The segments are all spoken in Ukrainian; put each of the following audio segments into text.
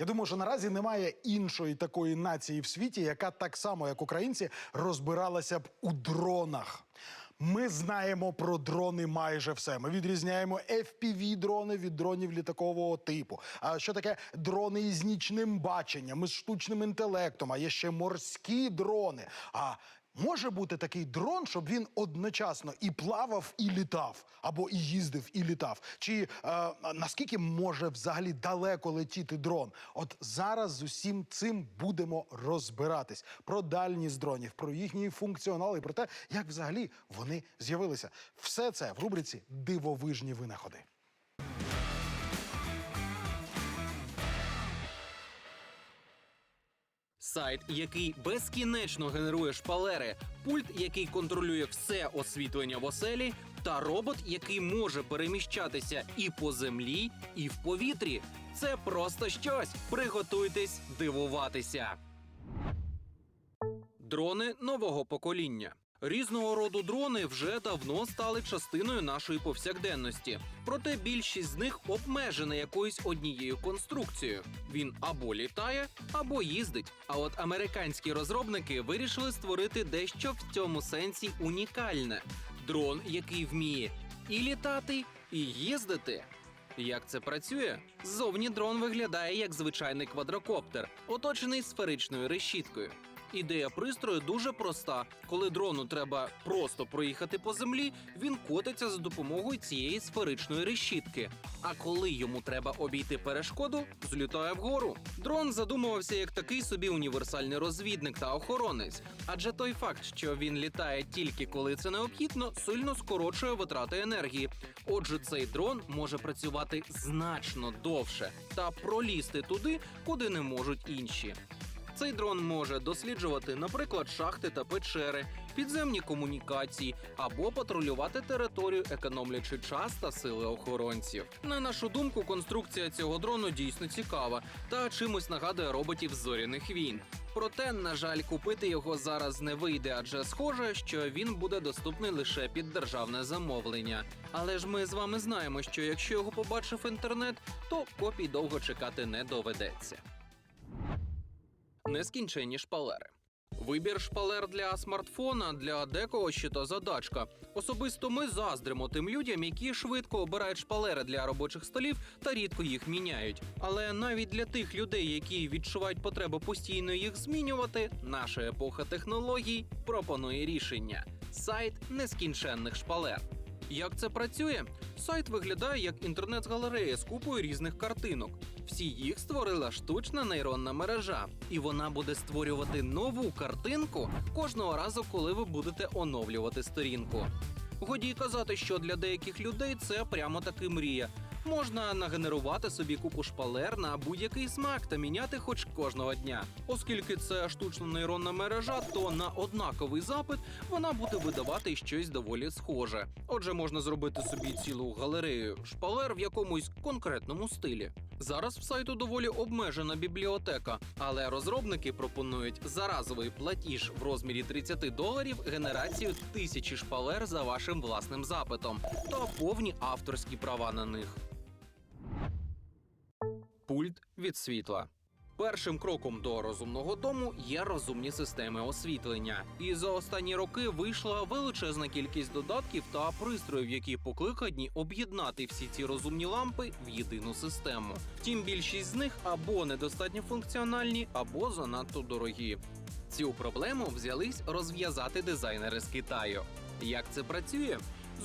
Я думаю, що наразі немає іншої такої нації в світі, яка так само, як українці, розбиралася б у дронах. Ми знаємо про дрони майже все. Ми відрізняємо fpv дрони від дронів літакового типу. А що таке дрони із нічним баченням, із штучним інтелектом, а є ще морські дрони. А Може бути такий дрон, щоб він одночасно і плавав, і літав, або і їздив, і літав. Чи е, наскільки може взагалі далеко летіти дрон? От зараз з усім цим будемо розбиратись про дальність дронів, про їхній функціонал і про те, як взагалі вони з'явилися. Все це в рубриці Дивовижні винаходи. Сайт, який безкінечно генерує шпалери, пульт, який контролює все освітлення в оселі, та робот, який може переміщатися і по землі, і в повітрі. Це просто щось. Приготуйтесь дивуватися. Дрони нового покоління. Різного роду дрони вже давно стали частиною нашої повсякденності. Проте більшість з них обмежена якоюсь однією конструкцією. Він або літає, або їздить. А от американські розробники вирішили створити дещо в цьому сенсі унікальне: дрон, який вміє і літати, і їздити. Як це працює? Ззовні дрон виглядає як звичайний квадрокоптер, оточений сферичною решіткою. Ідея пристрою дуже проста. Коли дрону треба просто проїхати по землі, він котиться за допомогою цієї сферичної решітки. А коли йому треба обійти перешкоду, злітає вгору. Дрон задумувався як такий собі універсальний розвідник та охоронець. Адже той факт, що він літає тільки коли це необхідно, сильно скорочує витрати енергії. Отже, цей дрон може працювати значно довше та пролізти туди, куди не можуть інші. Цей дрон може досліджувати, наприклад, шахти та печери, підземні комунікації або патрулювати територію, економлячи час та сили охоронців. На нашу думку, конструкція цього дрону дійсно цікава та чимось нагадує роботів зоряних війн. Проте, на жаль, купити його зараз не вийде, адже схоже, що він буде доступний лише під державне замовлення. Але ж ми з вами знаємо, що якщо його побачив інтернет, то копій довго чекати не доведеться нескінченні шпалери. Вибір шпалер для смартфона для декого ще то задачка. Особисто ми заздримо тим людям, які швидко обирають шпалери для робочих столів та рідко їх міняють. Але навіть для тих людей, які відчувають потребу постійно їх змінювати, наша епоха технологій пропонує рішення: сайт нескінченних шпалер. Як це працює? Сайт виглядає як інтернет-галерея з купою різних картинок. Всі їх створила штучна нейронна мережа, і вона буде створювати нову картинку кожного разу, коли ви будете оновлювати сторінку. Годі й казати, що для деяких людей це прямо таки мрія. Можна нагенерувати собі купу шпалер на будь-який смак та міняти хоч кожного дня. Оскільки це штучна нейронна мережа, то на однаковий запит вона буде видавати щось доволі схоже. Отже, можна зробити собі цілу галерею шпалер в якомусь конкретному стилі. Зараз в сайту доволі обмежена бібліотека, але розробники пропонують за разовий платіж в розмірі 30 доларів генерацію тисячі шпалер за вашим власним запитом та повні авторські права на них. Пульт від світла. Першим кроком до розумного дому є розумні системи освітлення. І за останні роки вийшла величезна кількість додатків та пристроїв, які покликані об'єднати всі ці розумні лампи в єдину систему. Втім, більшість з них або недостатньо функціональні, або занадто дорогі. Цю проблему взялись розв'язати дизайнери з Китаю. Як це працює?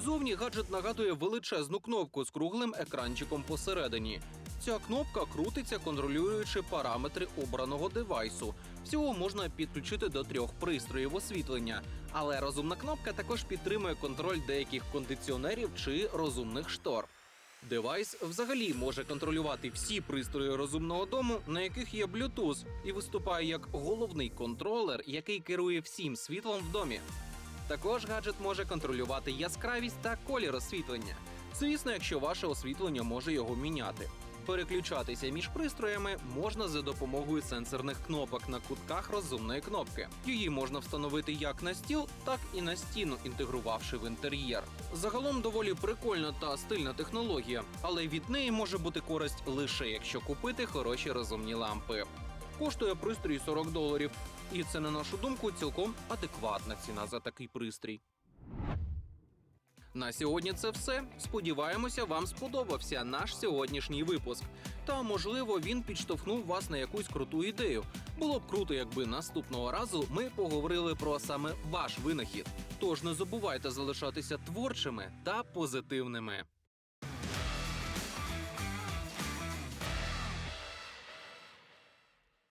Зовні гаджет нагадує величезну кнопку з круглим екранчиком посередині. Ця кнопка крутиться, контролюючи параметри обраного девайсу. Всього можна підключити до трьох пристроїв освітлення, але розумна кнопка також підтримує контроль деяких кондиціонерів чи розумних штор. Девайс взагалі може контролювати всі пристрої розумного дому, на яких є Bluetooth, і виступає як головний контролер, який керує всім світлом в домі. Також гаджет може контролювати яскравість та колір освітлення. Звісно, якщо ваше освітлення може його міняти. Переключатися між пристроями можна за допомогою сенсорних кнопок на кутках розумної кнопки. Її можна встановити як на стіл, так і на стіну, інтегрувавши в інтер'єр. Загалом доволі прикольна та стильна технологія, але від неї може бути користь лише якщо купити хороші розумні лампи. Коштує пристрій 40 доларів, і це, на нашу думку, цілком адекватна ціна за такий пристрій. На сьогодні це все. Сподіваємося, вам сподобався наш сьогоднішній випуск. Та можливо він підштовхнув вас на якусь круту ідею. Було б круто, якби наступного разу ми поговорили про саме ваш винахід. Тож не забувайте залишатися творчими та позитивними.